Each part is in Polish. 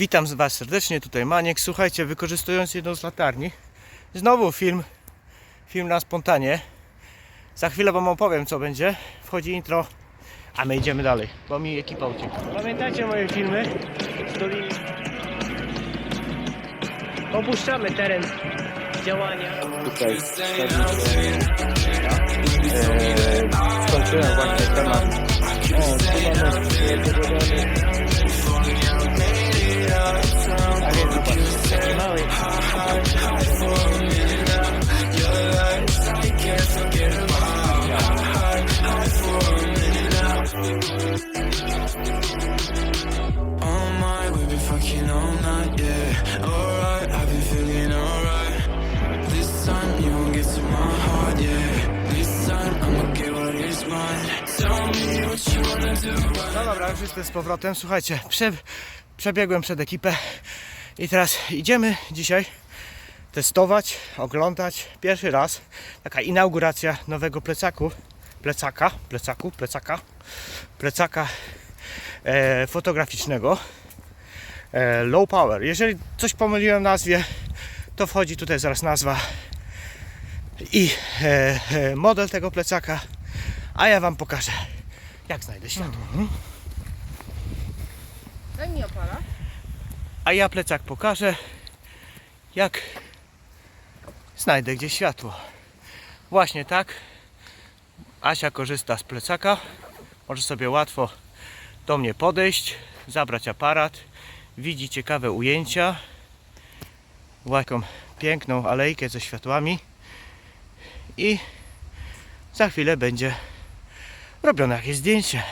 Witam z Was serdecznie, tutaj Maniek. Słuchajcie, wykorzystując jedną z latarni, znowu film, film na spontanie. Za chwilę Wam opowiem, co będzie. Wchodzi intro, a my idziemy dalej, bo mi ekipa. Pamiętajcie moje filmy z. Opuszczamy teren działania. Tutaj skończyłem właśnie temat. O, tu mamy już jestem z powrotem. Słuchajcie, prze, przebiegłem przed ekipę i teraz idziemy dzisiaj testować, oglądać pierwszy raz taka inauguracja nowego plecaku, plecaka, plecaku, plecaka, plecaka e, fotograficznego e, low power. Jeżeli coś pomyliłem nazwie, to wchodzi tutaj zaraz nazwa i e, e, model tego plecaka, a ja Wam pokażę jak znajdę światło. Daj mi opala. A ja plecak pokażę, jak znajdę gdzieś światło. Właśnie tak. Asia korzysta z plecaka. Może sobie łatwo do mnie podejść, zabrać aparat. Widzi ciekawe ujęcia. Taką piękną alejkę ze światłami. I za chwilę będzie robione jakieś zdjęcie.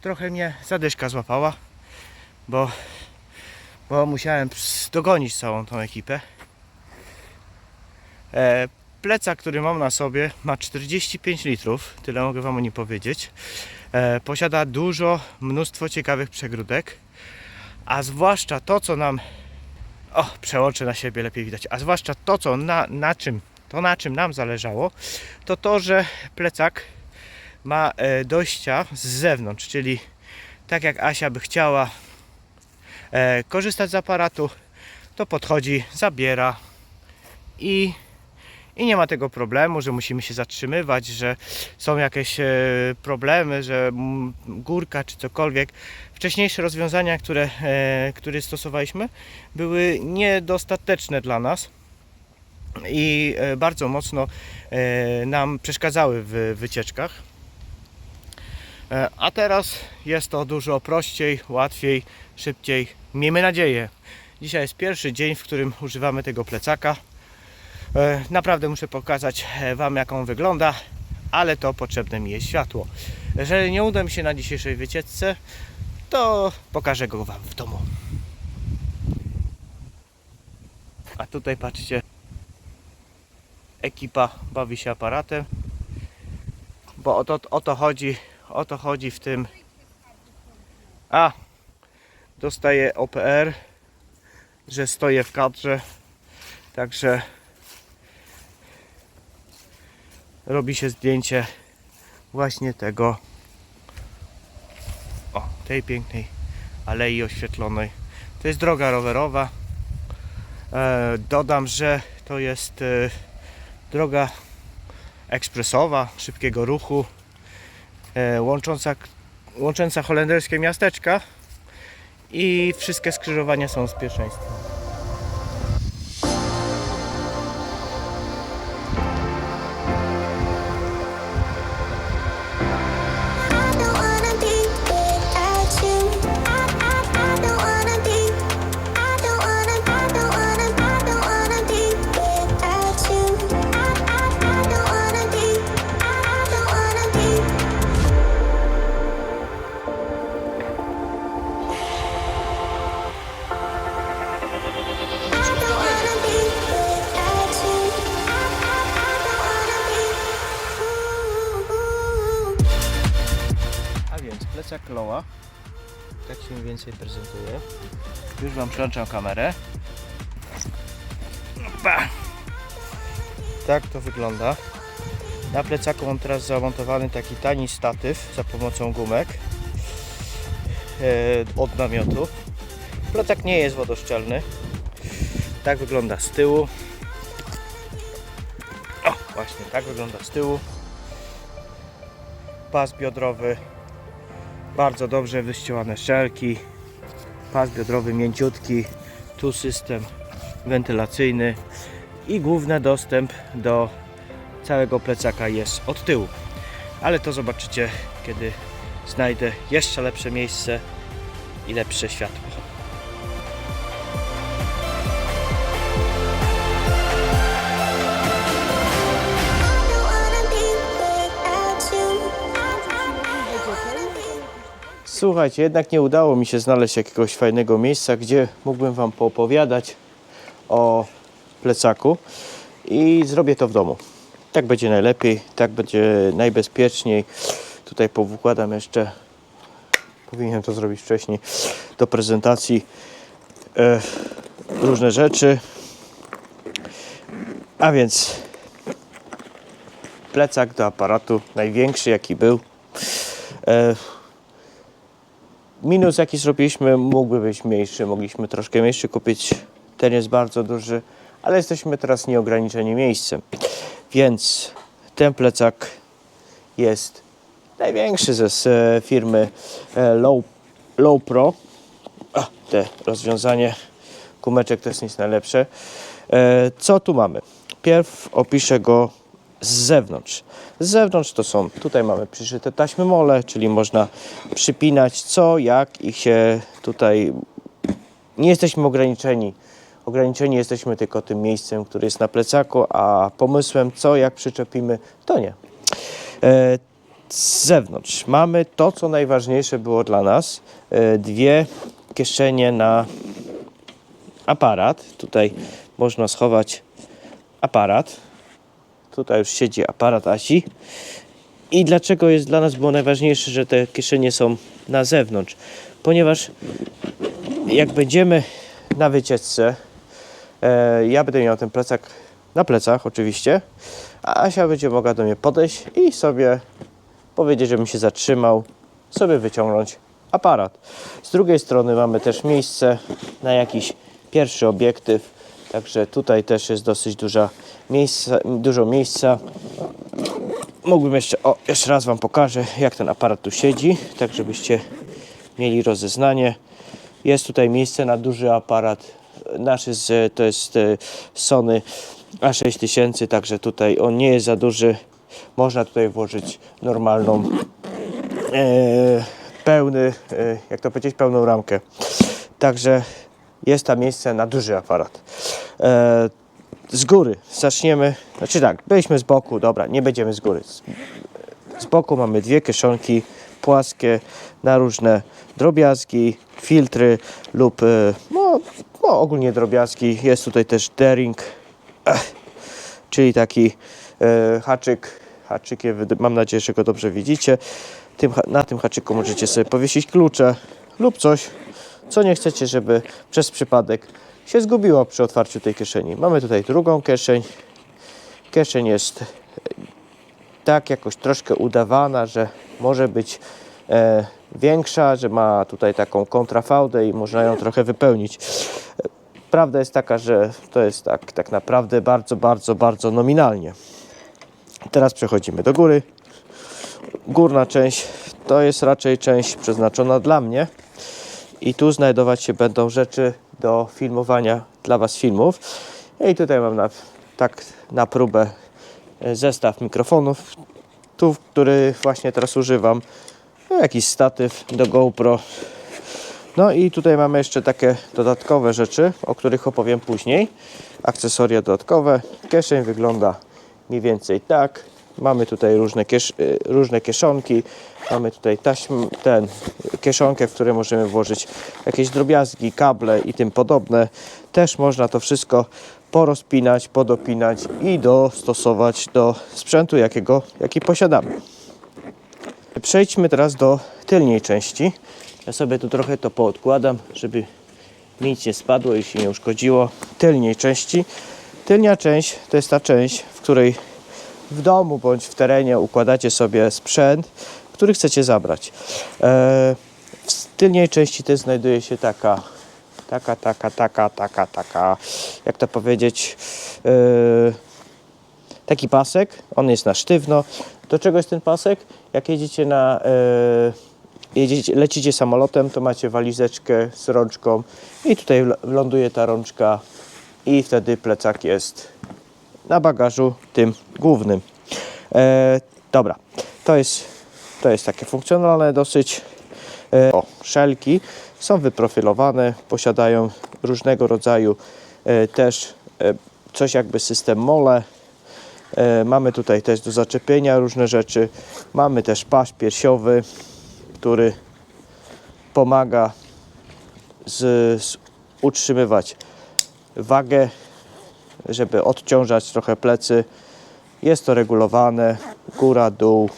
Trochę mnie zadyszka złapała bo, bo musiałem dogonić całą tą ekipę. E, plecak, który mam na sobie, ma 45 litrów, tyle mogę Wam o nim powiedzieć. E, posiada dużo, mnóstwo ciekawych przegródek, a zwłaszcza to, co nam. O, przełączę na siebie, lepiej widać. A zwłaszcza to, co na, na czym, to na czym nam zależało, to to, że plecak ma e, dojścia z zewnątrz, czyli tak jak Asia by chciała e, korzystać z aparatu, to podchodzi, zabiera i, i nie ma tego problemu, że musimy się zatrzymywać, że są jakieś e, problemy, że górka czy cokolwiek. Wcześniejsze rozwiązania, które, które stosowaliśmy, były niedostateczne dla nas i bardzo mocno nam przeszkadzały w wycieczkach. E, A teraz jest to dużo prościej, łatwiej, szybciej. Miejmy nadzieję. Dzisiaj jest pierwszy dzień, w którym używamy tego plecaka. E, Naprawdę muszę pokazać e, Wam, jak on wygląda, ale to potrzebne mi jest światło. Jeżeli nie uda mi się na dzisiejszej wycieczce, to pokażę go Wam w domu. A tutaj patrzcie, ekipa bawi się aparatem, bo o to, o to chodzi, o to chodzi w tym. A, dostaję OPR, że stoję w kadrze, także robi się zdjęcie właśnie tego, o, tej pięknej alei oświetlonej. To jest droga rowerowa. E, dodam, że to jest e, droga ekspresowa, szybkiego ruchu, łącząca, łącząca holenderskie miasteczka i wszystkie skrzyżowania są z pierwszeństwem. Się więcej prezentuje. Już Wam przełączam kamerę. Opa. Tak to wygląda. Na plecaku mam teraz zamontowany taki tani statyw za pomocą gumek. e, od namiotu. Plecak nie jest wodoszczelny. Tak wygląda z tyłu. O, właśnie, tak wygląda z tyłu. Pas biodrowy. Bardzo dobrze wyścielane szelki. Pas biodrowy mięciutki. Tu system wentylacyjny. I główny dostęp do całego plecaka jest od tyłu. Ale to zobaczycie, kiedy znajdę jeszcze lepsze miejsce i lepsze światło. Słuchajcie, jednak nie udało mi się znaleźć jakiegoś fajnego miejsca, gdzie mógłbym Wam poopowiadać o plecaku i zrobię to w domu. Tak będzie najlepiej, tak będzie najbezpieczniej. Tutaj powkładam jeszcze, powinienem to zrobić wcześniej, do prezentacji e, różne rzeczy. A więc plecak do aparatu, największy jaki był. E, Minus jaki zrobiliśmy mógłby być mniejszy, mogliśmy troszkę mniejszy kupić. Ten jest bardzo duży, ale jesteśmy teraz nieograniczeni miejscem. Więc ten plecak jest największy ze firmy e, Low, Low Pro. A, te rozwiązanie kumeczek to jest nic najlepsze. E, Co tu mamy? Pierw opiszę go z zewnątrz. Z zewnątrz to są, tutaj mamy przyszyte taśmy mole, czyli można przypinać co, jak i się tutaj nie jesteśmy ograniczeni. Ograniczeni jesteśmy tylko tym miejscem, które jest na plecaku, a pomysłem co, jak przyczepimy, to nie. E, z zewnątrz mamy to, co najważniejsze było dla nas. E, dwie kieszenie na aparat. Tutaj można schować aparat. Tutaj już siedzi aparat Asi. I dlaczego jest dla nas było najważniejsze, że te kieszenie są na zewnątrz? Ponieważ jak będziemy na wycieczce, e, ja będę miał ten plecak na plecach oczywiście, a Asia będzie mogła do mnie podejść i sobie powiedzieć, żebym się zatrzymał, sobie wyciągnąć aparat. Z drugiej strony mamy też miejsce na jakiś pierwszy obiektyw, także tutaj też jest dosyć duża miejsca, dużo miejsca. Mógłbym jeszcze, o, jeszcze raz Wam pokażę, jak ten aparat tu siedzi, tak żebyście mieli rozeznanie. Jest tutaj miejsce na duży aparat. Nasz jest, e, to jest e, Sony A6000, także tutaj on nie jest za duży. Można tutaj włożyć normalną, e, pełny, e, jak to powiedzieć, pełną ramkę. Także jest tam miejsce na duży aparat. E, z góry zaczniemy, znaczy tak, byliśmy z boku, dobra, nie będziemy z góry. Z, z boku mamy dwie kieszonki płaskie na różne drobiazgi, filtry lub e, no, no, ogólnie drobiazgi. Jest tutaj też daring, Ech, czyli taki e, haczyk. Haczyk, mam nadzieję, że go dobrze widzicie. Tym, na tym haczyku możecie sobie powiesić klucze lub coś, co nie chcecie, żeby przez przypadek się zgubiło przy otwarciu tej kieszeni. Mamy tutaj drugą kieszeń. Kieszeń jest tak jakoś troszkę udawana, że może być e, większa, że ma tutaj taką kontrafałdę i można ją trochę wypełnić. E, Prawda jest taka, że to jest tak, tak naprawdę bardzo, bardzo, bardzo nominalnie. Teraz przechodzimy do góry. Górna część to jest raczej część przeznaczona dla mnie i tu znajdować się będą rzeczy do filmowania dla Was filmów. I tutaj mam na, tak na próbę e, zestaw mikrofonów, tu, który właśnie teraz używam. No, jakiś statyw do GoPro. No i tutaj mamy jeszcze takie dodatkowe rzeczy, o których opowiem później. Akcesoria dodatkowe. Kieszeń wygląda mniej więcej tak. Mamy tutaj różne, kiesz y, różne kieszonki. Mamy tutaj taśm, ten, kieszonkę, w której możemy włożyć jakieś drobiazgi, kable i tym podobne. Też można to wszystko porozpinać, podopinać i dostosować do sprzętu, jakiego, jaki posiadamy. Przejdźmy teraz do tylnej części. Ja sobie tu trochę to poodkładam, żeby nic nie spadło i się nie uszkodziło. Tylnej części. Tylnia część to jest ta część, w której w domu bądź w terenie układacie sobie sprzęt, który chcecie zabrać. E, W tylniej części też znajduje się taka, taka, taka, taka, taka, taka, jak to powiedzieć, yy, taki pasek. On jest na sztywno. Do czego jest ten pasek? Jak jedziecie na, yy, jedziecie, lecicie samolotem, to macie walizeczkę z rączką i tutaj ląduje ta rączka i wtedy plecak jest na bagażu tym głównym. E, dobra, to jest, to jest takie funkcjonalne dosyć. E, o, szelki są wyprofilowane, posiadają różnego rodzaju e, też e, coś jakby system mole. E, mamy tutaj też do zaczepienia różne rzeczy. Mamy też pas piersiowy, który pomaga z, z utrzymywać wagę, żeby odciążać trochę plecy. Jest to regulowane, góra, dół.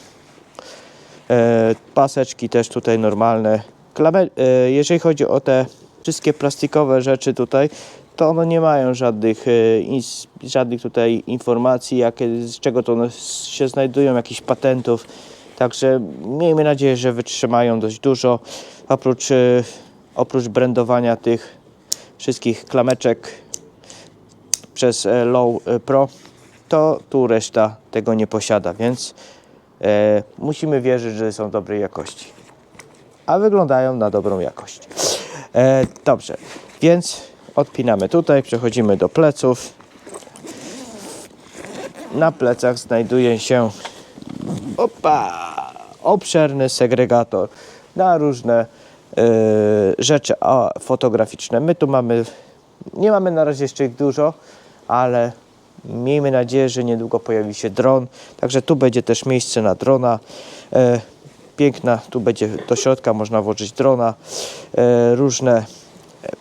E, paseczki też tutaj normalne. E, jeżeli chodzi o te wszystkie plastikowe rzeczy tutaj, to one nie mają żadnych, e, żadnych tutaj informacji, jakie, z czego to one się znajdują, jakichś patentów. Także miejmy nadzieję, że wytrzymają dość dużo. Oprócz, oprócz brandowania tych wszystkich klameczek przez e, Low e, Pro, to tu reszta tego nie posiada, więc e, musimy wierzyć, że są dobrej jakości. A wyglądają na dobrą jakość. E, dobrze, więc odpinamy tutaj, przechodzimy do pleców. Na plecach znajduje się opa, obszerny segregator na różne e, rzeczy fotograficzne. My tu mamy, nie mamy na razie jeszcze ich dużo, ale miejmy nadzieję, że niedługo pojawi się dron. Także tu będzie też miejsce na drona. E, piękna, tu będzie do środka można włożyć drona. E, różne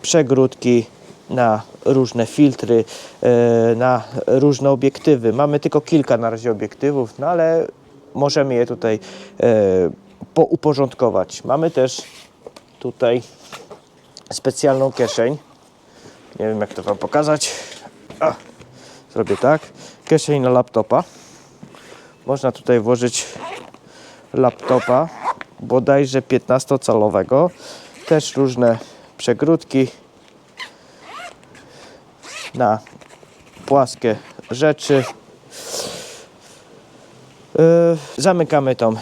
przegródki na różne filtry, e, na różne obiektywy. Mamy tylko kilka na razie obiektywów, no ale możemy je tutaj e, pouporządkować. Mamy też tutaj specjalną kieszeń. Nie wiem jak to Wam pokazać. Zrobię tak. Kieszeń na laptopa. Można tutaj włożyć laptopa, bodajże 15-calowego. Też różne przegródki na płaskie rzeczy. Yy, zamykamy tą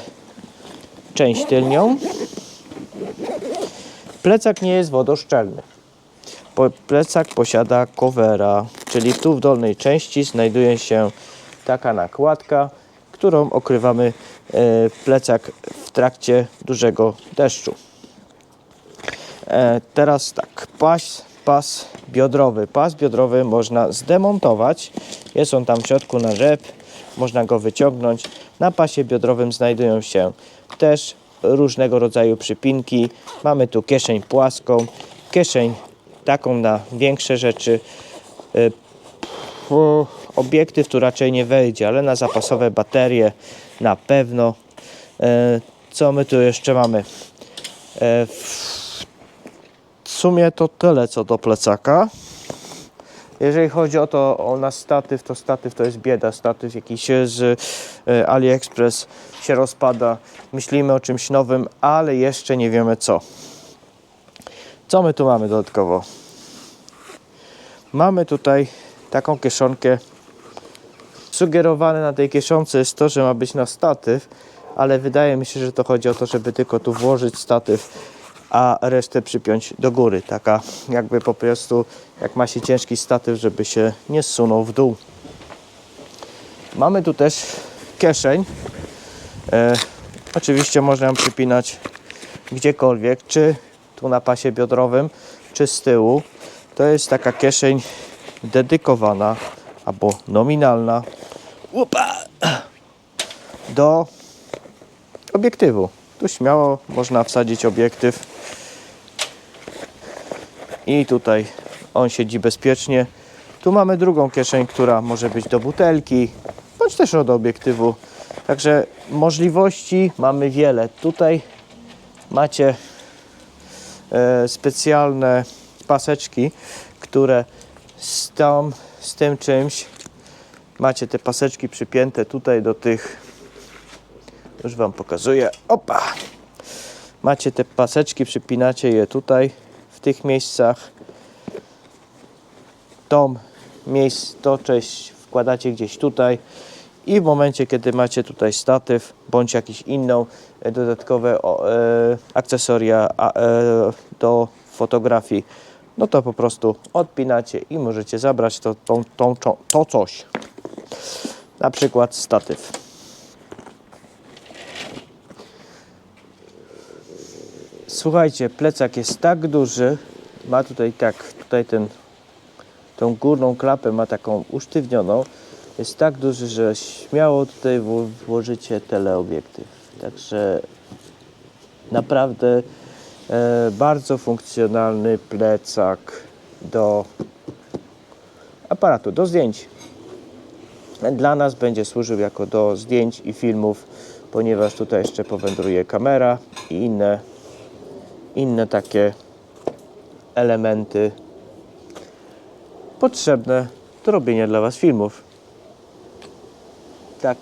część tylnią. Plecak nie jest wodoszczelny. Plecak posiada covera, czyli tu w dolnej części znajduje się taka nakładka, którą okrywamy e, plecak w trakcie dużego deszczu. E, teraz tak, pas, pas biodrowy. Pas biodrowy można zdemontować. Jest on tam w środku na rzep, można go wyciągnąć. Na pasie biodrowym znajdują się też różnego rodzaju przypinki. Mamy tu kieszeń płaską, kieszeń taką na większe rzeczy. Po- Obiektyw tu raczej nie wejdzie, ale na zapasowe baterie na pewno. E, Co my tu jeszcze mamy? E, w- sumie to tyle co do plecaka. Jeżeli chodzi o to, o nasz statyw, to statyw to jest bieda. Statyw jakiś z AliExpress się rozpada. Myślimy o czymś nowym, ale jeszcze nie wiemy co. Co my tu mamy dodatkowo? Mamy tutaj taką kieszonkę. Sugerowane na tej kieszonce jest to, że ma być na statyw, ale wydaje mi się, że to chodzi o to, żeby tylko tu włożyć statyw, a resztę przypiąć do góry. Taka jakby po prostu, jak ma się ciężki statyw, żeby się nie zsunął w dół. Mamy tu też kieszeń. E, oczywiście można ją przypinać gdziekolwiek, czy tu na pasie biodrowym, czy z tyłu. To jest taka kieszeń dedykowana albo nominalna Upa! do obiektywu. Tu śmiało można wsadzić obiektyw i tutaj on siedzi bezpiecznie. Tu mamy drugą kieszeń, która może być do butelki, bądź też do obiektywu. Także możliwości mamy wiele. Tutaj macie e, specjalne paseczki, które z, tą, z tym czymś macie te paseczki przypięte tutaj do tych już Wam pokazuję. Opa! Macie te paseczki, przypinacie je tutaj, w tych miejscach. Tą miejsc, to wkładacie gdzieś tutaj i w momencie, kiedy macie tutaj statyw bądź jakieś inną e, dodatkowe e, akcesoria a, e, do fotografii, no to po prostu odpinacie i możecie zabrać to, tą, to coś. Na przykład statyw. Słuchajcie, plecak jest tak duży, ma tutaj tak, tutaj ten, tą górną klapę ma taką usztywnioną, jest tak duży, że śmiało tutaj wło- włożycie teleobiektyw. Także naprawdę bardzo funkcjonalny plecak do aparatu, do zdjęć. Dla nas będzie służył jako do zdjęć i filmów, ponieważ tutaj jeszcze powędruje kamera i inne, inne takie elementy potrzebne do robienia dla Was filmów. Tak.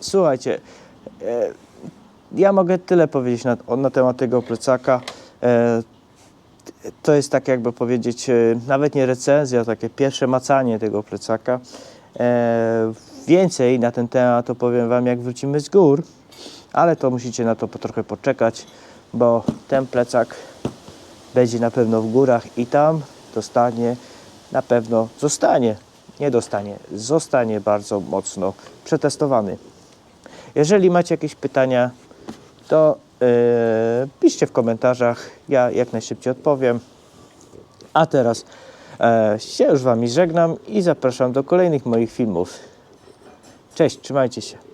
Słuchajcie, e, ja mogę tyle powiedzieć na, na temat tego plecaka. E, to jest tak jakby powiedzieć, e, nawet nie recenzja, takie pierwsze macanie tego plecaka. E, więcej na ten temat opowiem Wam, jak wrócimy z gór, ale to musicie na to po trochę poczekać, bo ten plecak będzie na pewno w górach i tam dostanie, na pewno zostanie, nie dostanie, zostanie bardzo mocno przetestowany. Jeżeli macie jakieś pytania, to yy, piszcie w komentarzach, ja jak najszybciej odpowiem. A teraz e, się już Wami żegnam i zapraszam do kolejnych moich filmów. Cześć, trzymajcie się.